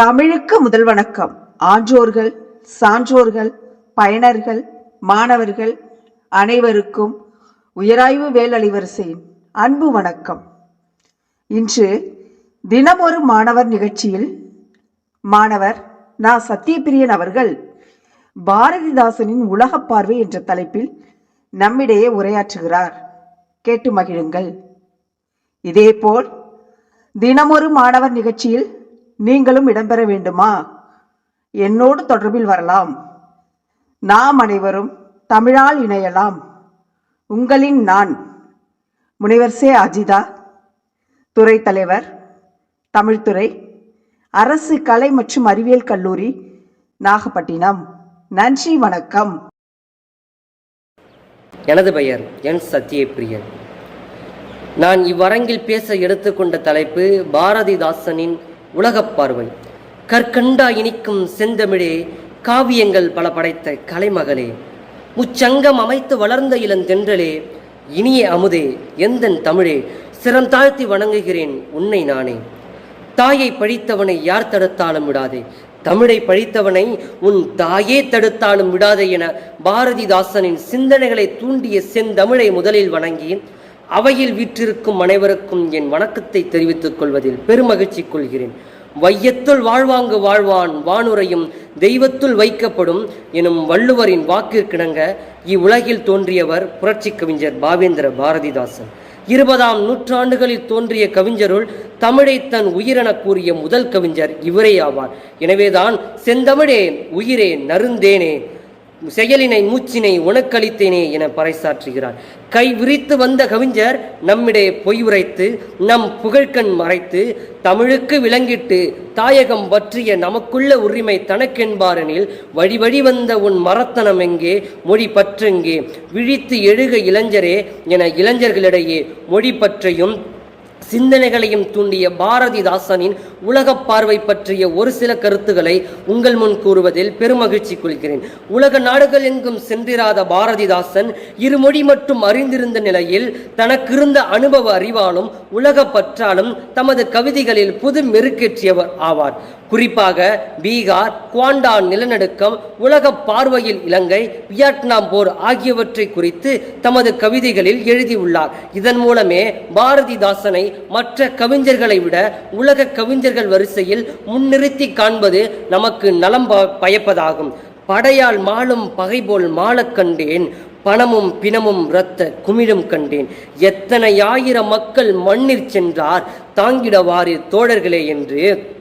தமிழுக்கு முதல் வணக்கம். ஆன்றோர்கள் சான்றோர்கள் பயனர்கள் மாணவர்கள் அனைவருக்கும் உயராய்வு வேலழிவரிசையின் அன்பு வணக்கம். இன்று தினமொரு மாணவர் நிகழ்ச்சியில் மாணவர் நா. சத்யபிரியன் அவர்கள் பாரதிதாசனின் உலக பார்வை என்ற தலைப்பில் நம்மிடையே உரையாற்றுகிறார். கேட்டு மகிழுங்கள். இதேபோல் தினமொரு மாணவர் நிகழ்ச்சியில் நீங்களும் இடம்பெற வேண்டுமா? என்னோடு தொடர்பில் வரலாம். நாம் அனைவரும் தமிழால் இணையலாம். உங்களின் நான் முனைவர் சே அஜிதா துறை தலைவர் தமிழ்துறை அரசு கலை மற்றும் அறிவியல் கல்லூரி நாகப்பட்டினம். நன்றி வணக்கம். எனது பெயர் என் சத்யபிரியன். நான் இவ்வரங்கில் பேச எடுத்துக்கொண்ட தலைப்பு பாரதிதாசனின் உலகப் பார்வை. கற்கண்டா இனிக்கும் செந்தமிழே காவியங்கள் பல படைத்த கலைமகளே. முச்சங்கம் அமைத்து வளர்ந்த இளந்தென்றலே இனிய அமுதே எந்தன் தமிழே சிரம் தாழ்த்தி வணங்குகிறேன் உன்னை நானே. தாயை பழித்தவனை யார் தடுத்தாலும் விடாதே. தமிழை பழித்தவனை உன் தாயே தடுத்தாலும் விடாதே என பாரதிதாசனின் சிந்தனைகளை தூண்டிய செந்தமிழை முதலில் வணங்கி அவையில் வீற்றிருக்கும் அனைவருக்கும் என் வணக்கத்தை தெரிவித்துக் கொள்வதில் பெருமகிழ்ச்சி கொள்கிறேன். வையத்துள் வாழ்வாங்கு வாழ்வான் வானுரையும் தெய்வத்துள் வைக்கப்படும் எனும் வள்ளுவரின் வாக்கிற்கிணங்க இவ்வுலகில் தோன்றியவர் புரட்சி கவிஞர் பாவேந்திர பாரதிதாசன். இருபதாம் நூற்றாண்டுகளில் தோன்றிய கவிஞருள் தமிழை தன் உயிரென கூறிய முதல் கவிஞர் இவரே ஆவார். எனவேதான் செந்தமிழே உயிரே நருந்தேனே செயலினை மூச்சினை உனக்களித்தேனே என பறைசாற்றுகிறார். கை விரித்து வந்த கவிஞர் நம்மிடையே பொய் உரைத்து நம் புகழ்கண் மறைத்து தமிழுக்கு விளங்கிட்டு தாயகம் பற்றிய நமக்குள்ள உரிமை தனக்கென்பாரெனில் வழி வழி வந்த உன் மரத்தனம் எங்கே மொழி பற்றெங்கே? விழித்து எழுக இளைஞரே என இளைஞர்களிடையே மொழி பற்றையும் சிந்தனைகளையும் தூண்டிய பாரதிதாசனின் உலக பார்வை பற்றிய ஒரு சில கருத்துக்களை உங்கள் முன் கூறுவதில் பெருமகிழ்ச்சி கொள்கிறேன். உலக நாடுகள் எங்கும் சென்றிராத பாரதிதாசன் இருமொழி மட்டும் அறிந்திருந்த நிலையில் தனக்கிருந்த அனுபவ அறிவாலும் உலக பற்றாலும் தமது கவிதைகளில் புது மெருக்கேற்றியவர் ஆவார். குறிப்பாக பீகார் குவாண்டான் நிலநடுக்கம் உலக பார்வையில் இலங்கை வியட்நாம் போர் ஆகியவற்றை குறித்து தமது கவிதைகளில் எழுதியுள்ளார். இதன் மூலமே பாரதிதாசனை மற்ற கவிஞர்களை விட உலக கவிஞர்கள் வரிசையில் முன்னிறுத்தி காண்பது நமக்கு நலம் ப- பயப்பதாகும். படையால் மாளும் பகைபோல் மாளக் கண்டேன் பணமும் பிணமும் இரத்த குமிழும் கண்டேன். எத்தனை ஆயிரம் மக்கள் மண்ணிற் சென்றார் தாங்கிடவாறு தோழர்களே என்று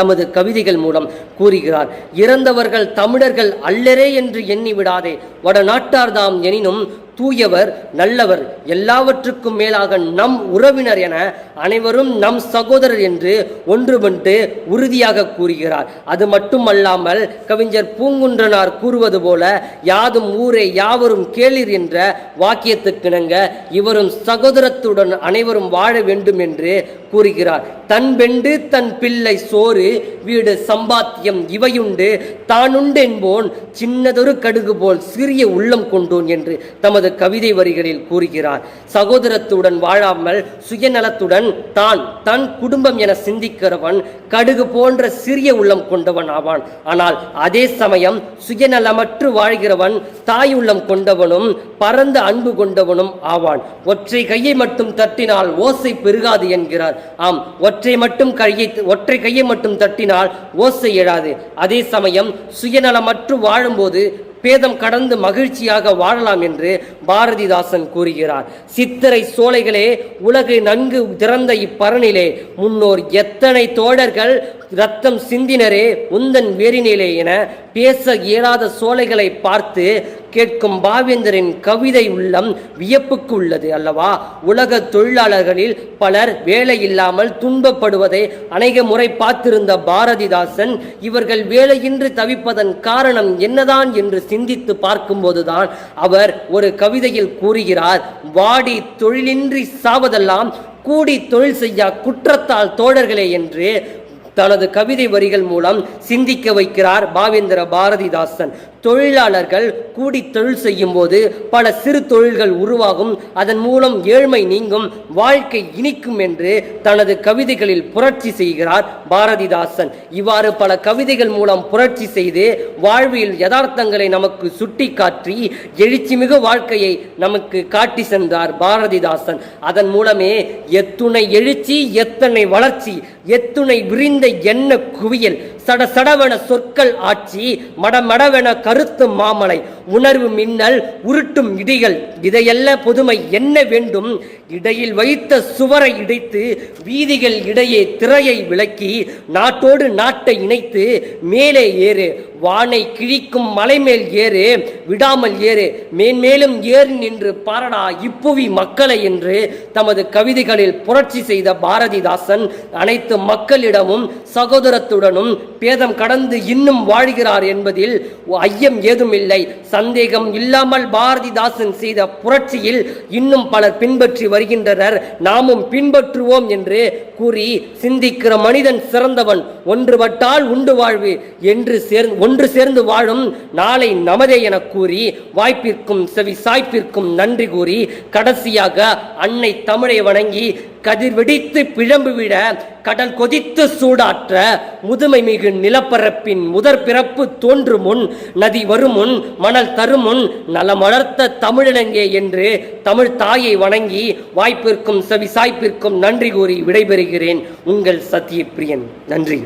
தமது கவிதைகள் மூலம் கூறுகிறார் இறந்தவர்கள் தமிழர்கள் அல்லரே என்று எண்ணி விடாதே வடநாட்டார்தாம் எனினும் தூயவர் நல்லவர் எல்லாவற்றுக்கும் மேலாக நம் உறவினர் என அனைவரும் நம் சகோதரர் என்று ஒன்றுபட்டு உறுதியாக கூறுகிறார். அது மட்டுமல்லாமல் கவிஞர் பூங்குன்றனார் கூறுவது போல யாதும் ஊரே யாவரும் கேளிர் என்ற வாக்கியத்துக்கிணங்க இவரும் சகோதரத்துடன் அனைவரும் வாழ வேண்டும் என்று கூறுகிறார். தன் பெண்டு தன் பிள்ளை சோறு வீடு சம்பாத்தியம் இவையுண்டு. தானுண்டென்போன் சின்னதொரு கடுகு போல் சிறிய உள்ளம் கொண்டோன் என்று தமது தனது கவிதை வரிகளில் கூறுகிறார் சகோதரத்துடன் வாழாமல் சுயநலத்துடன் தான் தன் குடும்பம் என சிந்திக்கிறவன் கடுகு போன்ற சிறிய உள்ளம் கொண்டவன் ஆவான். ஆனால் அதே சமயம் சுயநலமற்று வாழ்கிறவன் தாய் உள்ளம் கொண்டவனும் பரந்த அன்பு கொண்டவனும் ஆவான். ஒற்றை கையை மட்டும் தட்டினால் ஓசை பெருகாது என்கிறார். ஆம் ஒற்றை மட்டும் கையை ஒற்றை கையை மட்டும் தட்டினால் ஓசை எழாது. அதே சமயம் சுயநலமற்று வாழும்போது பேதம் கடந்து மகிழ்ச்சியாக வாழலாம் என்று பாரதிதாசன் கூறுகிறார். சித்திரை சோலைகளே உலகை நன்கு திறந்த இப்பரணிலே முன்னோர் எத்தனை தோழர்கள் ரத்தம் சிந்தினரே உந்தன் வேறினிலே என பேச இயலாத சோலைகளை பார்த்து கேட்கும் பாவேந்தரின் கவிதை உள்ளம் வியப்புக்கு உள்ளது அல்லவா? உலக தொழிலாளர்களில் பலர் வேலை இல்லாமல் துன்பப்படுவதை அநேக முறை பார்த்திருந்த பாரதிதாசன் இவர்கள் வேலையின்றி தவிப்பதன் காரணம் என்னதான் என்று சிந்தித்து பார்க்கும்போதுதான் அவர் ஒரு கவிதையில் கூறுகிறார் வாடி தொழிலின்றி சாவதெல்லாம் கூடி தொழில் செய்யா குற்றத்தால் தோழர்களே என்று தனது கவிதை வரிகள் மூலம் சிந்திக்க வைக்கிறார் பாவேந்திர பாரதிதாசன். தொழிலாளர்கள் கூடி தொழில் செய்யும் போது பல சிறு தொழில்கள் உருவாகும். அதன் மூலம் ஏழ்மை நீங்கும் வாழ்க்கை இனிக்கும் என்று தனது கவிதைகளில் புரட்சி செய்கிறார் பாரதிதாசன். இவ்வாறு பல கவிதைகள் மூலம் புரட்சி செய்து வாழ்வில் யதார்த்தங்களை நமக்கு சுட்டி காட்டி எழுச்சிமிகு வாழ்க்கையை நமக்கு காட்டி சென்றார் பாரதிதாசன். அதன் மூலமே எத்துணை எழுச்சி எத்தனை வளர்ச்சி எத்துணை விரிந்த எண்ண குவியல் சட சடவென சொற்கள் ஆட்சி மடமடவென கருத்து மாமலை உணர்வு மின்னல் உருட்டும் இடிகள் இதையல்ல பொதுமை என்ன வேண்டும்? இடையில் வைத்த சுவரை இடைத்து வீதிகள் இடையே திரையை விளக்கி நாட்டோடு நாட்டை இணைத்து மேலே ஏறு வானை கிழிக்கும் மலை மேல் ஏறு விடாமல் ஏறு மேன்மேலும் ஏறு நின்று பாரடா இப்புவி மக்களை என்று தமது கவிதைகளில் புரட்சி செய்த பாரதிதாசன் அனைத்து மக்களிடமும் சகோதரத்துடனும் பேதம் கடந்து இன்னும் வாழ்கிறார் என்பதில் ஐயம் ஏதுமில்லை சந்தேகம் இல்லாமல் பாரதிதாசன் செய்த புரட்சியில் இன்னும் பலர் பின்பற்றி வருகின்றனர். நாமும் பின்பற்றுவோம் என்று கூறி சிந்திக்கிற மனிதன் சிறந்தவன் ஒன்றுபட்டால் உண்டு வாழ்வு. என்று சேர்ந்து ஒன்று சேர்ந்து வாழும் நாளை நமதே என கூறி வாய்ப்பிற்கும் செவி சாய்ப்பிற்கும் நன்றி கூறி கடைசியாக அன்னை தமிழை வணங்கி கதிர் வெடித்து பிழம்பு விட கடல் கொதித்து சூடாற்ற முதுமை மிகு நிலப்பரப்பின் முதற் பிறப்பு தோன்று முன் நதி வரும் முன் மணல் தரும் முன் நலமலர்த்த தமிழிலங்கே என்று தமிழ் தாயை வணங்கி வாய்ப்பிற்கும் செவி சாய்ப்பிற்கும் நன்றி கூறி விடைபெறுகிறேன் உங்கள் சத்யபிரியன் நன்றி.